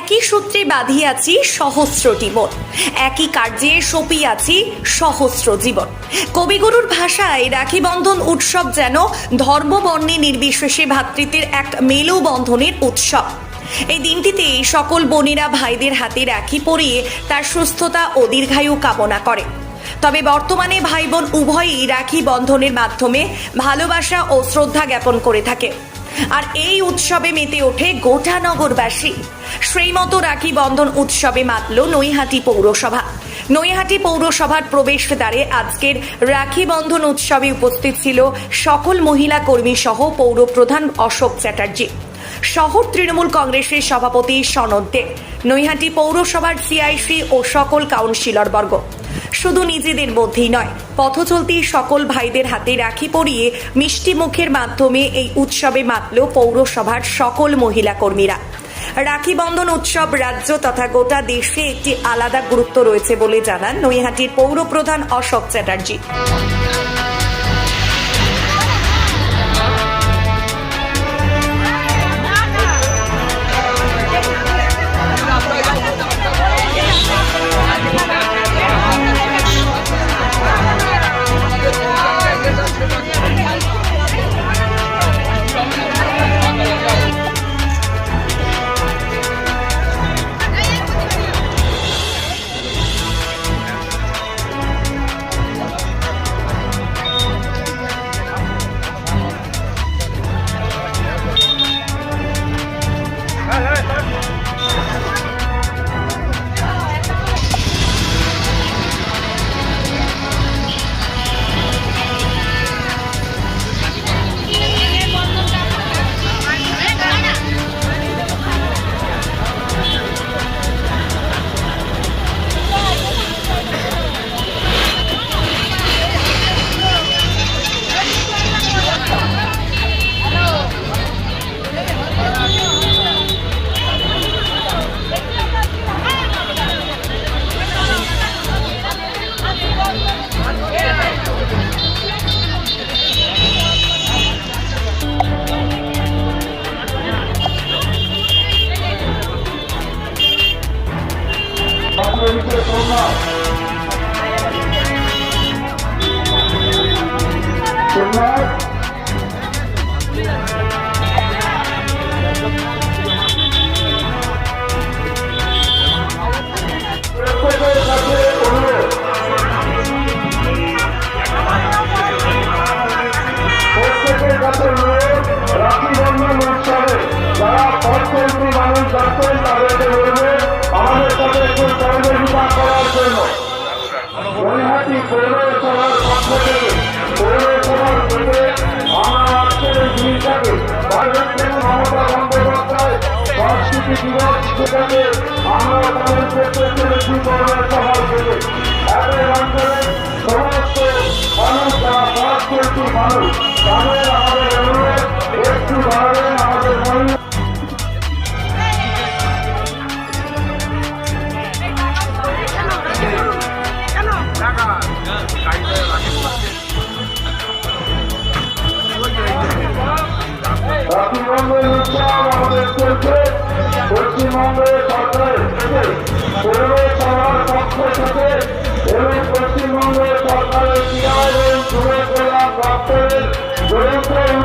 একই সূত্রে বাঁধিয়াছি সহস্রটি মন একই কার্যে সপিয়াছি সহস্র জীবন। কবিগুরুর ভাষায় রাখি বন্ধন উৎসব যেন ধর্ম বর্ণে নির্বিশেষে ভ্রাতৃত্বের এক মেলু বন্ধনের উৎসব। এই দিনটিতে সকল বোনেরা ভাইদের হাতে রাখি পরিয়ে তার সুস্থতা ও দীর্ঘায়ু কামনা করে। তবে বর্তমানে ভাই বোন উভয়ই রাখি বন্ধনের মাধ্যমে ভালোবাসা ও শ্রদ্ধা জ্ঞাপন করে থাকে। আর এই উৎসবে মেতে ওঠে গোটা নগরবাসী। সেই মতো রাখি বন্ধন উৎসবে মাতল নৈহাটি পৌরসভা। নৈহাটি পৌরসভার প্রবেশদ্বারে আজকের রাখি বন্ধন উৎসবে উপস্থিত ছিল সকল মহিলা কর্মী সহ পৌর প্রধান অশোক চ্যাটার্জি। শহর তৃণমূল কংগ্রেসের সভাপতি সনদ দে। নৈহাটি পৌরসভার সিআইসি ও সকল কাউন্সিলরবর্গ শুধু নিজেদের মধ্যেই নয়, পথ চলতি সকল ভাইদের হাতে রাখি পরিয়ে মিষ্টি মুখের মাধ্যমে এই উৎসবে মাতল পৌরসভার সকল মহিলা কর্মীরা রাখি বন্ধন উৎসব রাজ্য তথা গোটা দেশে একটি আলাদা গুরুত্ব রয়েছে বলে জানান নৈহাটির পৌরপ্রধান অশোক চ্যাটার্জি। কাছে অনুরোধ রাখি বন্ধন উৎসবে যারা পথচলতি মানুষ যাচ্ছেন তাদেরকে বলবে আমাদের সাথে একটু সহযোগিতা করার জন্য নৈহাটি পৌরসভার পক্ষ থেকে পৌরসভার থেকে আমরা আজকের এই দিনটাকে বাইরের থেকে মমতা বন্দ্যোপাধ্যায় সংস্কৃতি দিবস হিসেবে আমরা পালন করতে চলেছি পৌরসভার থেকে এদের অঞ্চলে সমস্ত মানুষ যারা পথচলতি মানুষ তাদের আমাদের অনুরোধ একটু দাঁড়াবেন আমাদের মহিলা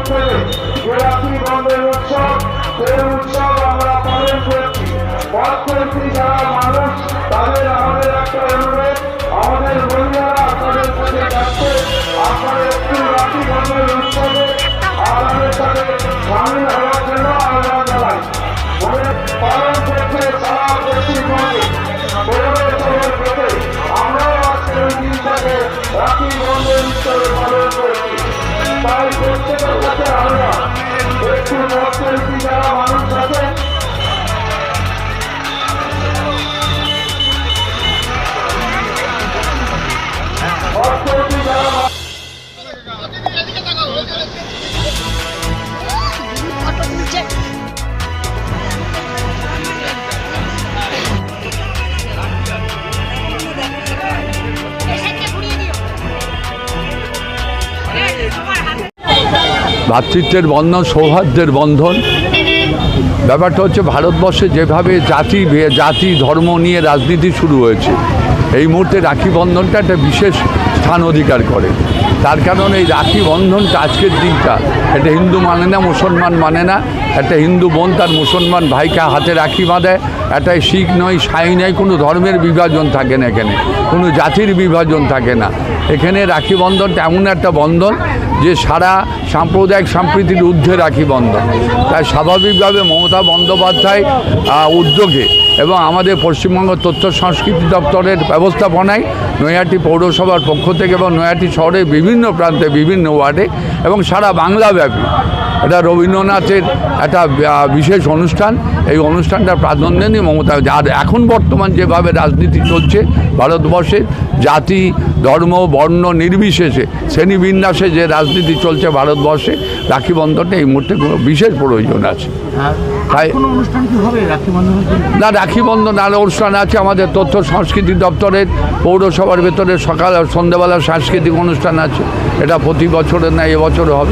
উদ্যোগে যে সেই উৎসব আমরা পালন করছি। তাদের আমাদের একটা অনুরোধ। আমাদের মহিলারা যাচ্ছে। আপনারা একটু রাত্রিবন্ধের উৎসবে। আমাদের সাথে সামিল হওয়ার ভ্রাতৃত্বের বন্ধন, সৌহার্দ্যের বন্ধন। ব্যাপারটা হচ্ছে ভারতবর্ষে যেভাবে জাতি জাতি, ধর্ম নিয়ে রাজনীতি শুরু হয়েছে, এই মুহূর্তে রাখি বন্ধনটা একটা বিশেষ স্থান অধিকার করে। তার কারণ এই রাখি বন্ধনটা আজকের দিনটা এটা হিন্দু মানে না, মুসলমান মানে না, একটা হিন্দু বোন তার মুসলমান ভাইকে হাতে রাখি বাঁধে, একটা শিখ নয়, সাই নয়, কোনো ধর্মের বিভাজন থাকে না এখানে, কোনো জাতির বিভাজন থাকে না। এখানে রাখি বন্ধনটা এমন একটা বন্ধন যে সারা সাম্প্রদায়িক সম্প্রীতির ঊর্ধ্বে রাখি বন্ধন তাই স্বাভাবিকভাবে মমতা বন্দ্যোপাধ্যায় উদ্যোগে এবং আমাদের পশ্চিমবঙ্গ তথ্য সংস্কৃতি দপ্তরের ব্যবস্থাপনায় নৈহাটি পৌরসভার পক্ষ থেকে এবং নৈহাটি শহরের বিভিন্ন প্রান্তে বিভিন্ন ওয়ার্ডে এবং সারা বাংলাব্যাপী এটা রবীন্দ্রনাথের একটা বিশেষ অনুষ্ঠান। এই অনুষ্ঠানটার প্রাধান্য নিয়ে মমতা আর এখন বর্তমান যেভাবে রাজনীতি চলছে ভারতবর্ষে জাতি ধর্ম বর্ণ নির্বিশেষে শ্রেণীবিন্যাসে যে রাজনীতি চলছে ভারতবর্ষে রাখি বন্ধনটা এই মুহূর্তে কোনো বিশেষ প্রয়োজন আছে। তাই- বন্ধনের জন্য না রাখি বন্ধন আরও অনুষ্ঠান আছে আমাদের তথ্য সংস্কৃতি দপ্তরের পৌরসভার ভেতরে সকাল আর সন্ধ্যেবেলা সাংস্কৃতিক অনুষ্ঠান আছে। এটা প্রতি বছরের না এবছরও হবে।